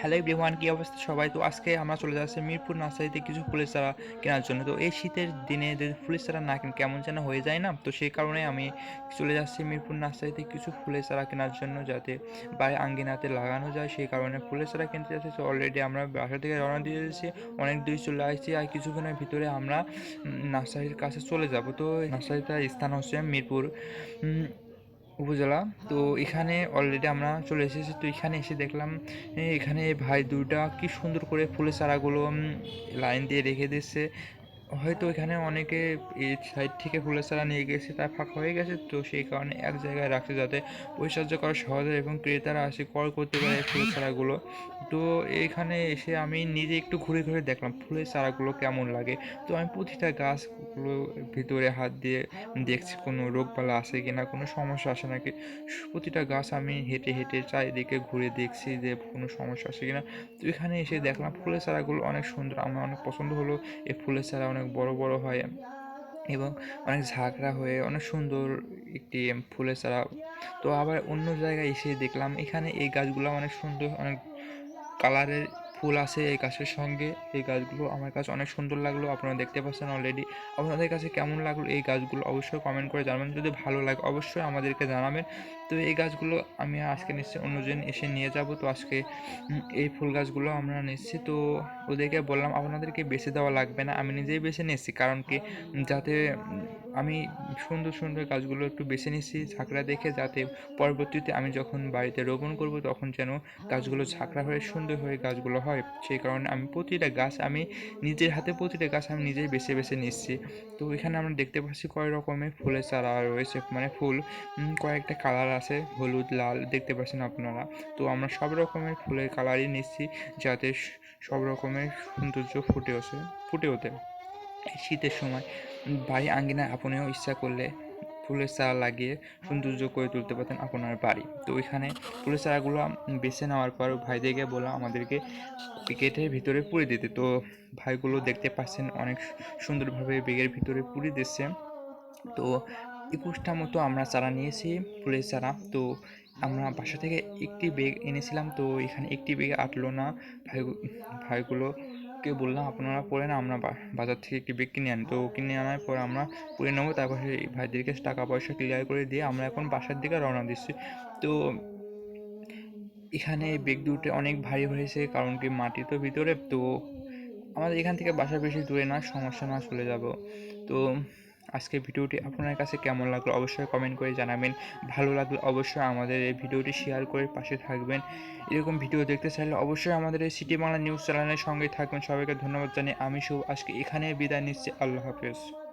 Hello everyone, কী অবস্থা সবাই? তো আজকে আমরা চলে যাচ্ছি মিরপুর নার্সারিতে কিছু ফুলের চারা কেনার জন্য। তো এই শীতের দিনে যদি ফুলের চারা না কেন কেমন যেন হয়ে যায় না? তো সেই কারণে আমি চলে যাচ্ছি মিরপুর নার্সারিতে কিছু ফুলের চারা কেনার জন্য যাতে বাড়ি আঙ্গিনাতে লাগানো যায়। সেই কারণে ফুলের চারা কিনতে যাচ্ছি। তো অলরেডি আমরা বাসা থেকে রওনা দিয়ে দিয়েছি। অনেক দূর চলে আসছি আর কিছুক্ষণের ভিতরে আমরা নার্সারির কাছে চলে যাব। তো নার্সারিটার স্থান হচ্ছে মিরপুর। উপজেলা। তো এখানে অলরেডি আমরা চলে এসেছি। তো এখানে এসে দেখলাম এখানে ভাই দুটা কি সুন্দর করে ফুলের চারাগুলো লাইন দিয়ে রেখে দিচ্ছে হয়তো এখানে অনেকে এই সাইড থেকে ফুলের চারা নিয়ে গেছে তা ফাঁকা হয়ে গেছে, তো সেই কারণে এক জায়গায় রাখছে যাতে পরিচর্যা করা সহজ হয় এবং ক্রেতারা আসে কল করতে পারে ফুলের চারাগুলো তো এখানে এসে আমি নিজে একটু ঘুরে ঘুরে দেখলাম ফুলের চারাগুলো কেমন লাগে। তো আমি প্রতিটা গাছগুলো ভিতরে হাত দিয়ে দেখছি, কোনো রোগবালা আছে কি না কোনো সমস্যা আসে নাকি? প্রতিটা গাছ আমি হেঁটে হেঁটে চারিদিকে ঘুরে দেখছি যে কোনো সমস্যা আছে কি না তো এখানে এসে দেখলাম ফুলের চারাগুলো অনেক সুন্দর, আমার অনেক পছন্দ হলো। এই ফুলের চারা অনেক বড় বড় হয় এবং অনেক ঝাঁকড়া হয়ে অনেক সুন্দর একটি ফুলের চারা। তো আবার অন্য জায়গায় এসে দেখলাম, এখানে এই গাছগুলো অনেক সুন্দর, অনেক কালারের ফুল আছে এই গাছের সঙ্গে। এই গাছগুলো আমার কাছে অনেক সুন্দর লাগল, আপনারা দেখতে পাচ্ছেন অলরেডি আপনাদের কাছে কেমন লাগল এই গাছগুলো অবশ্যই কমেন্ট করে জানাবেন। যদি ভালো লাগে অবশ্যই আমাদেরকে জানাবেন। তো এই গাছগুলো আমি আজকে নিশ্চয়ই অন্যজন এসে নিয়ে যাব। তো আজকে এই ফুল গাছগুলো আমরা নিচ্ছি। তো ওদেরকে বললাম, আপনাদেরকে বেছে দেওয়া লাগবে না। আমি নিজেই বেছে নিচ্ছি কারণ কি যাতে আমি সুন্দর সুন্দর গাছগুলো একটু বেছে নিচ্ছি ঝাঁকড়া দেখে, যাতে পরবর্তীতে আমি যখন বাড়িতে রোপণ করব, তখন যেন গাছগুলো ঝাঁকড়া হয়ে সুন্দর হয়ে গাছগুলো হয়। সেই কারণে আমি প্রতিটা গাছ, আমি নিজের হাতে প্রতিটা গাছ আমি নিজেই বেছে বেছে নিচ্ছি। তো এখানে আমরা দেখতে পাচ্ছি কয় রকমের ফুলের চারা রয়েছে। মানে ফুল কয়েকটা কালার আছে, হলুদ, লাল, দেখতে পাচ্ছেন আপনারা। তো আমরা সব রকমের ফুলের কালারই নিচ্ছি, যাতে সব রকমের সৌন্দর্য ফুটে ওঠে ফুটে ওঠে। শীতের সময় বাড়ি আঙ্গিনায় আপনিও ইচ্ছা করলে ফুলের চারা লাগিয়ে সৌন্দর্য করে তুলতে পারতেন আপনার বাড়ি। তো ওইখানে ফুলের চারাগুলো বেছে নেওয়ার পর ভাইদেরকে বললাম আমাদেরকে কেটে ভিতরে পুড়ে দিতে। তো ভাইগুলো দেখতে পাচ্ছেন অনেক সুন্দরভাবে বেগের ভিতরে পুড়ে দিচ্ছে। তো একুশটা মতো আমরা চারা নিয়েছি, ফুলের চারা। তো আমরা বাসা থেকে একটি বেগ এনেছিলাম, তো এখানে একটি বেগ আটলো না। ভাই, ভাইগুলোকে বললাম, আপনারা পরে না, আমরা বাজার থেকে একটি বেগ কিনে আনি। তো কিনে আনার পর আমরা পরে নেব। তারপর সেই ভাইদেরকে টাকা পয়সা ক্লিয়ার করে দিয়ে আমরা এখন বাসার দিকে রওনা দিচ্ছি। তো এখানে বেগ দুটো অনেক ভারী হয়েছে, কারণ কি মাটি তো ভিতরে। তো আমাদের এখান থেকে বাসা বেশি দূরে না, সমস্যা না, চলে যাব। তো আজকের ভিডিওটি আপনার কাছে কেমন লাগল অবশ্যই কমেন্ট করে জানাবেন। ভালো লাগলে অবশ্যই আমাদের এই ভিডিওটি শেয়ার করে পাশে থাকবেন। এরকম ভিডিও দেখতে চাইলে অবশ্যই আমাদের এই সিটি বাংলা নিউজ চ্যানেলের সঙ্গে থাকবেন। সবাইকে ধন্যবাদ জানিয়ে আমি শুভ আজকে এখানে বিদায় নিচ্ছি। আল্লাহ হাফেজ।